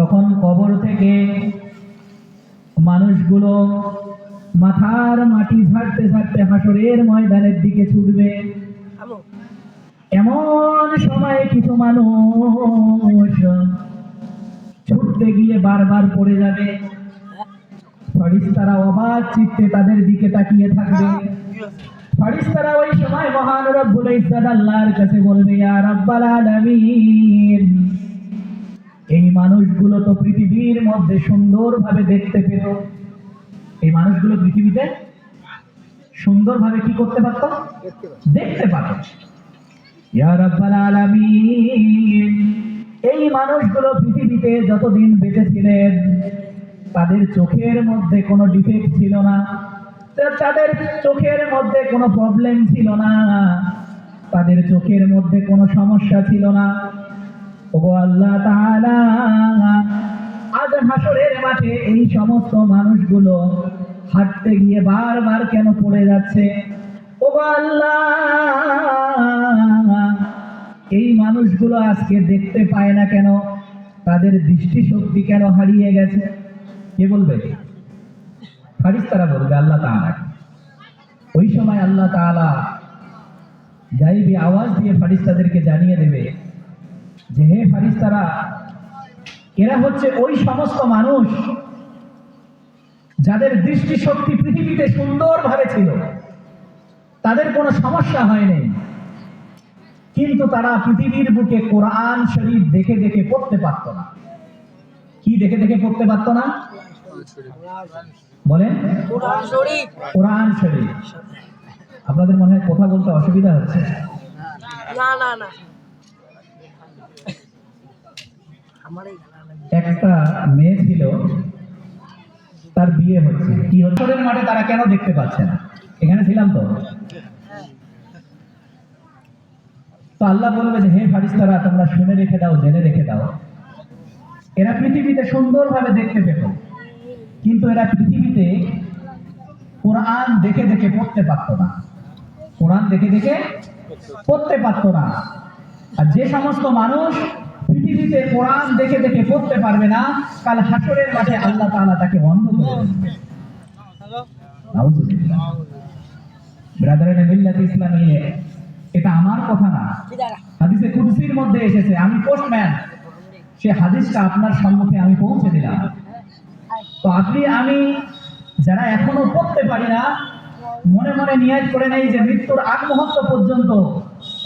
তখন কবর থেকে মানুষগুলো মাথার মাটি ঝাড়তে ঝাড়তে হাসরের ময়দানের দিকে ছুটবে। এমন সময় কিছু মানুষ ছুটতে গিয়ে বারবার পড়ে যাবে। ফরিস্তারা অবাক চিত্তে তাদের দিকে তাকিয়ে থাকবে। ফরিস্তারা ওই সময় মহান রব্বুল ইজ্জত আল্লাহর কাছে বলবে, ইয়া রাব্বাল আলামিন। এই মানুষগুলো তো পৃথিবীর মধ্যে সুন্দরভাবে দেখতে পেত। এই মানুষগুলো পৃথিবীতে সুন্দরভাবে কি করতে পারত? দেখতে পারত। এই মানুষগুলো পৃথিবীতে যতদিন বেঁচে ছিলেন তাদের চোখের মধ্যে কোনো ডিফেক্ট ছিল না। তাদের চোখের মধ্যে কোনো প্রবলেম ছিল না। তাদের চোখের মধ্যে কোনো সমস্যা ছিল না। আল্লাহ আজ হাসরের মাঠে এই সমস্ত মানুষগুলো হাঁটতে গিয়ে বারবার কেন পড়ে যাচ্ছে? ওগো আল্লাহ, এই মানুষগুলো আজকে দেখতে পায় না কেন? তাদের দৃষ্টিশক্তি কেন হারিয়ে গেছে? কে বলবে? ফারিস্তারা বলবে, আল্লাহ তাআলা। ওই সময় আল্লাহ তাআলা গাইবি আওয়াজ দিয়ে ফারিস্তাদেরকে জানিয়ে দেবে যে হে ফারিস্তারা এরা হচ্ছে ওই সমস্ত মানুষ যাদের দৃষ্টিশক্তি পৃথিবীতে সুন্দরভাবে ছিল। তাদের কোনো সমস্যা হয়নি। কিন্তু তারা পৃথিবীর বুকে কোরআন শরীফ দেখে দেখে পড়তে পারত না। কি দেখে দেখে পড়তে পারত না? বলেন। কোরআন শরীফ। কোরআন শরীফ। আপনাদের মনে হয় কথা বলতে অসুবিধা হচ্ছে? না না না। একটা মেয়ে ছিল, তার বিয়ে হচ্ছে। কি হচ্ছের মাঠে তারা কেন দেখতে পাচ্ছে না? এখানে ছিলাম তো। তো আল্লাহ বলবে যে, হে ফারিস্তারা, তোমরা শুনে রেখে দাও, জেনে রেখে দাও। এরা পৃথিবীতে সুন্দরভাবে দেখতে পেত, কিন্তু এরা পৃথিবীতে কোরআন দেখে দেখে পড়তে পারতো না। কোরআন দেখে দেখে পড়তে পারতো না। আর যে সমস্ত মানুষ পৃথিবীতে কোরআন দেখে দেখে পড়তে পারবে না, কাল হাসরের মাঠে আল্লাহ তাআলা তাকে অন্ধ করে দেবে। ব্রাদারের মিল্লাত ইসলামী এটা আমার কথা না। হাদিসে কুদসির মধ্যে এসেছে, আমি পোস্টম্যান সে হাদিসটা আপনার সম্মুখে আমি পৌঁছে দিলাম। তো আপনি, আমি যারা এখনও পড়তে পারি না, মনে মনে নিয়াজ করে নেই যে মৃত্যুর আগ মুহূর্ত পর্যন্ত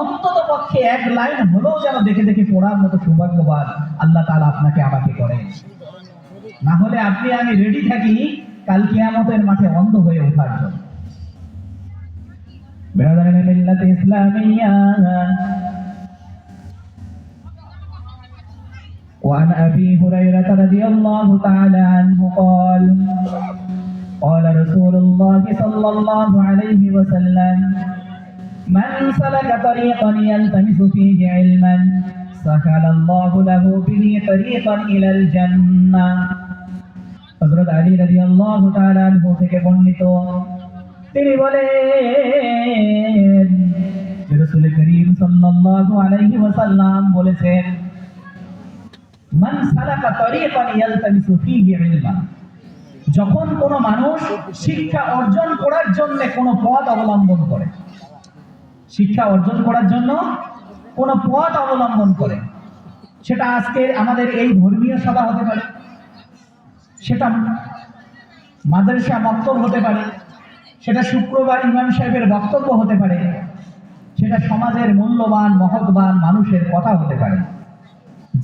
অন্তত পক্ষে এক লাইন হলেও যেন দেখে দেখে পড়ার মতো সৌভাগ্যবান আল্লাহ তাআলা আপনাকে আমাকে করেন না হলে আপনি আমি রেডি থাকি কাল কিয়ামতের মাঠে অন্ধ হয়ে ওঠার জন্য বেড়াদারের মিল্লাত ইসলামিয়া وعن أبي هريرة رضي الله تعالى عنه قال قال رسول الله صلى الله عليه وسلم من سلك طريقا يلتمس فيه علما سهل الله له به طريقا إلى الجنة হযরত আলী রাদিয়াল্লাহু তাআলা আনহু থেকে বর্ণিত তিনি বলেন যে রাসূল করিম সাল্লাল্লাহু আলাইহি ওয়াসাল্লাম বলেছেন মান সালাকা তরিকান ইয়ালতামিসু ফীহি ইলমান যখন কোন মানুষ শিক্ষা অর্জন করার জন্য কোন পথ অবলম্বন করে শিক্ষা অর্জন করার জন্য কোন পথ অবলম্বন করে। সেটা আজকে আমাদের এই ধর্মীয় সভা হতে পারে, সেটা মাদ্রাসা বক্তব্য হতে পারে, সেটা শুক্রবার ইমাম সাহেবের বক্তব্য হতে পারে, সেটা সমাজের মূল্যবান, মহৎবান মানুষের কথা হতে পারে।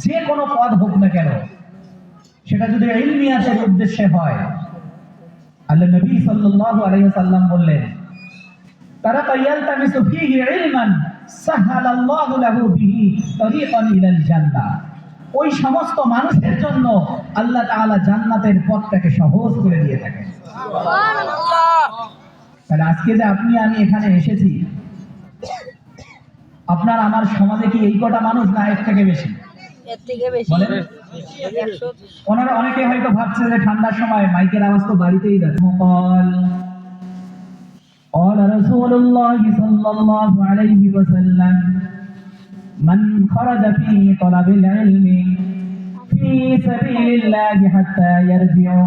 যে কোনো পদ হোক না কেন, সেটা যদি ইলমিয়াতের উদ্দেশ্যে হয়, আল্লাহ নবী সাল্লাল্লাহু আলাইহি সাল্লাম বললেন তারা ফীহি ইলমান সাহালাল্লাহু লাহু বিহি তরিকান ইলাল জান্নাহ। ওই সমস্ত মানুষের জন্য আল্লাহ তাআলা জান্নাতের পথটাকে সহজ করে দিয়ে থাকেন। সুবহানাল্লাহ। তাহলে আজকে যে আপনি আমি এখানে এসেছি আপনার আমার সমাজে কি এই কটা মানুষ না এর থেকে বেশি? ওনারা অনেকে হয়তো ভাবছে যে ঠান্ডার সময় মাইকের আওয়াজ তো বাড়িতেই যাচ্ছে। قال قال رسول الله صلى الله عليه وسلم من خرج في طلب العلم في সাবিলিল্লাহি হাত্তা ইয়ারজিউ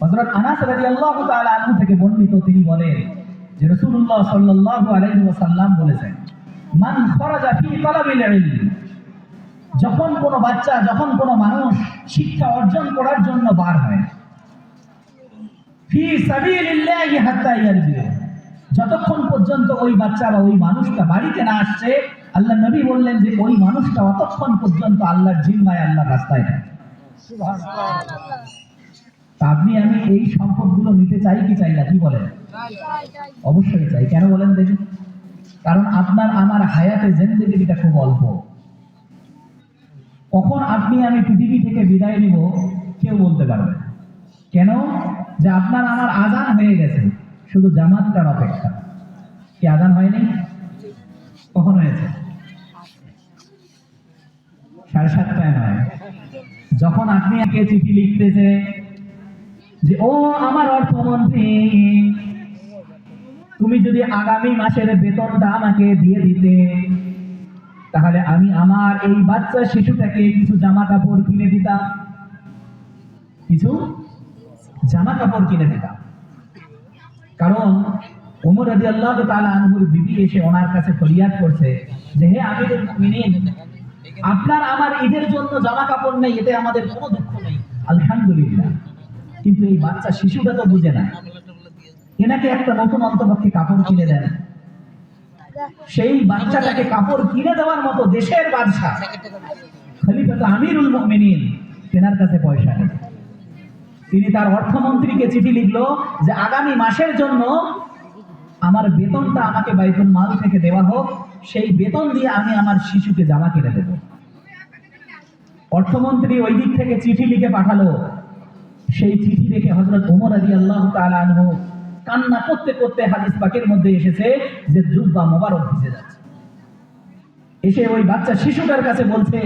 হযরত আনাস রাদিয়াল্লাহু তাআলা আনহু থেকে বর্ণিত তিনি বলেন যে রাসূলুল্লাহ সাল্লাল্লাহু আলাইহি ওয়াসাল্লাম বলেছেন মান খরাজা ফি তালাবিল ইলম যখন কোনো বাচ্চা যখন কোনো মানুষ শিক্ষা অর্জন করার জন্য বার হয় যতক্ষণ পর্যন্ত ওই বাচ্চা বা ওই মানুষটা বাড়িতে না আসছে আল্লাহ নবী বললেন যে ওই মানুষটা অতক্ষণ পর্যন্ত আল্লাহর জিম্মায় আল্লাহর রাস্তায় আপনি আমি এই সম্পদগুলো নিতে চাই কি চাই না কি বলেন? অবশ্যই চাই। কেন বলেন দেখুন কারণ আপনার আমার হায়াতে জিন্দেগিটা খুব অল্প। কখন আপনি আমি পৃথিবী থেকে বিদায় নিব কেউ বলতে পারবে না। কেন? যে আপনার আমার আজান হয়ে গেছে। শুধু জামাতটার অপেক্ষা। কি আজান হয়নি? কখন হয়েছে? সাড়ে সাতটায় নয়। যখন আপনি একে চিঠি লিখতেছে যে, ও আমার অর্থমন্ত্রী, তুমি যদি আগামী মাসের বেতনটা আমাকে দিয়ে দিতে, তাহলে আমি আমার এই বাচ্চা শিশুটাকে কিছু জামা কাপড় কিনে দিতাম। কিছু? জামা কাপড় কিনে দিতাম। কারণ ওমর রাজি আল্লাহ তাআলা আনহুর বিবি এসে ওনার কাছে ফরিয়াদ করছে যে, হে আমিরুল মুমিনিন, আপনার আমার ঈদের জন্য জামা কাপড় নেই, এতে আমাদের কোনো দুঃখ নেই। আলহামদুলিল্লাহ। কিন্তু এই বাচ্চা শিশুটা তো বুঝে না। এনাকে একটা নতুন অন্তপক্ষে কাপড় কিনে দেন। সেই বাচ্চাটাকে কাপড় কিনে দেওয়ার মতো দেশের বাদশা খলিফাত আমিরুল মুমিনিন, তেনার কাছে পয়সা নেই। তিনি তার অর্থমন্ত্রীকে চিঠি লিখলো যে আগামী মাসের জন্য আমার বেতনটা আমাকে বাইতুল মাল থেকে দেওয়া হোক, সেই বেতন দিয়ে আমি আমার শিশুকে জামা কিনে দেব। অর্থমন্ত্রী ওই দিক থেকে চিঠি লিখে পাঠালো। সেই চিঠি দেখে হজরত ওমর আলী আল্লাহ কান্না করতে করতে হাদিস পাকের মধ্যে এসেছে যে জুব্বা মোবারক ভিজে যাচ্ছে। এসে ওই বাচ্চা শিশুটার কাছে বলছে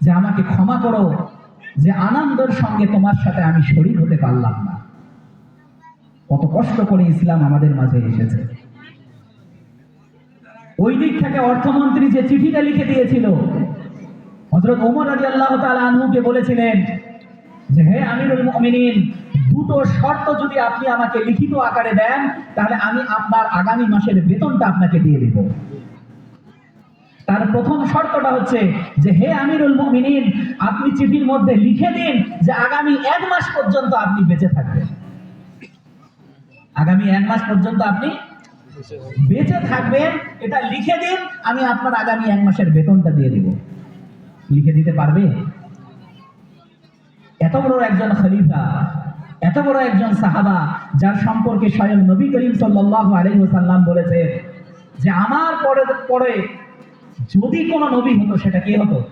যে, আমাকে ক্ষমা করো যে আনন্দের সঙ্গে তোমার সাথে আমি শরীর হতে পারলাম না। কত কষ্ট করে ইসলাম আমাদের মাঝে এসেছে। ওই দিক থেকে অর্থমন্ত্রী যে চিঠিটা লিখে দিয়েছিল হজরত ওমর আলী আল্লাহ আনহুকে বলেছিলেন যে, হে আমিরুল মুমিনিন, দুটো শর্ত যদি আপনি আমাকে লিখিত আকারে দেন, তাহলে আমি আপনার আগামী মাসের বেতনটা আপনাকে দিয়ে দিব। তার প্রথম শর্তটা হচ্ছে যে, হে আমিরুল মুমিনিন, আপনি চিঠির মধ্যে লিখে দিন যে আগামী এক মাস পর্যন্ত আপনি বেঁচে থাকবেন। আগামী এক মাস পর্যন্ত আপনি বেঁচে থাকবেন, এটা লিখে দিন, আমি আপনার আগামী এক মাসের বেতনটা দিয়ে দিব। লিখে দিতে পারবে? এত বড় একজন খলিফা, এত বড় একজন সাহাবা, যার সম্পর্কে স্বয়ং নবী করিম সাল্লাল্লাহু আলাইহি ওয়াসাল্লাম বলেছে যে, আমার পরে পরে যদি কোনো নবী হতো, সেটা কে হতো?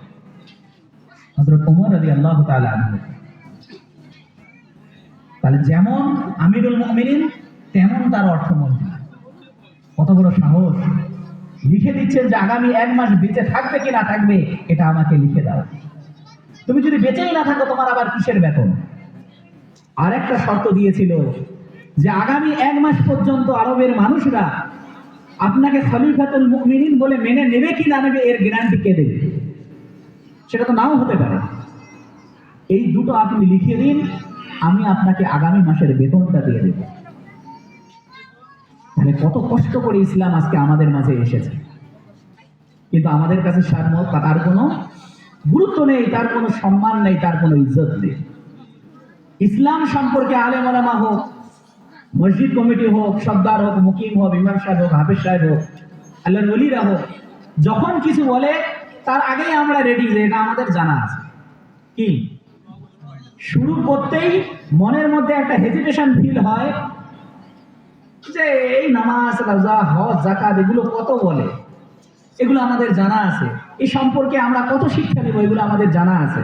তাআলা আনহু। তাহলে যেমন আমিরুল মুমিনিন, তেমন তার অর্থমন্ত্রী। কত বড় সাহস। লিখে দিচ্ছেন যে আগামী এক মাস বেঁচে থাকবে কি না থাকবে, এটা আমাকে লিখে দাও। তুমি যদি বেঁচেই না থাকো, তোমার আবার কিসের বেতন? আর একটা শর্ত দিয়েছিল যে আগামী এক মাস পর্যন্ত আরবের মানুষরা আপনাকে খলিফাতুল মুমিনিন বলে মেনে নেবে কি না নেবে, এর গ্যারান্টি কে দেবে? সেটা তো নাও হতে পারে। এই দুটো আপনি লিখিয়ে দিন, আমি আপনাকে আগামী মাসের বেতনটা দিয়ে দেব। তাহলে কত কষ্ট করে ইসলাম আজকে আমাদের মাঝে এসেছে। কিন্তু আমাদের কাছে সারমত তার কোনো গুরুত্ব নেই, তার কোনো সম্মান নেই, তার কোনো ইজ্জত নেই। ইসলাম সম্পর্কে আলেম হোক মসজিদ কমিটি হোক, সর্দার হোক, মুকিম হোক, ইমাম সাহেব হোক, হাফিজ সাহেব হোক, আল্লাহর ওলিরা হোক, যখন কিছু বলে, তার আগেই আমরা রেডি যে এটা আমাদের জানা আছে। কি? শুরু করতেই মনের মধ্যে একটা হেজিটেশন ফিল হয় যে এই নামাজ, রোজা, হজ জাকাত এগুলো কত বলে? এগুলো আমাদের জানা আছে। এই সম্পর্কে আমরা কত শিক্ষা নেব, এগুলো আমাদের জানা আছে।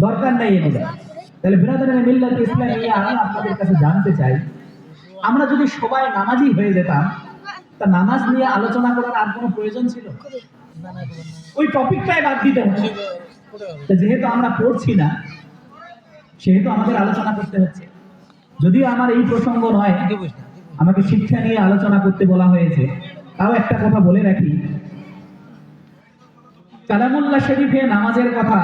দরকার নেই এগুলো। তাহলে বিরাদরের মিল্লাত ইসলাম আমি আপনাদের কাছে জানতে চাই আমরা যদি সবাই নামাজি হয়ে যেতাম, তা নামাজ নিয়ে আলোচনা করার আর কোনো প্রয়োজন ছিল? ওই টপিকটাই বাদ দিতে হচ্ছে যেহেতু আমরা পড়ছি না, সেহেতু আমাদের আলোচনা করতে হচ্ছে। যদিও আমার এই প্রসঙ্গ নয়, আমাকে শিক্ষা নিয়ে আলোচনা করতে বলা হয়েছে, তাও একটা কথা বলে রাখি। কালামুল্লাহ শরীফে নামাজের কথা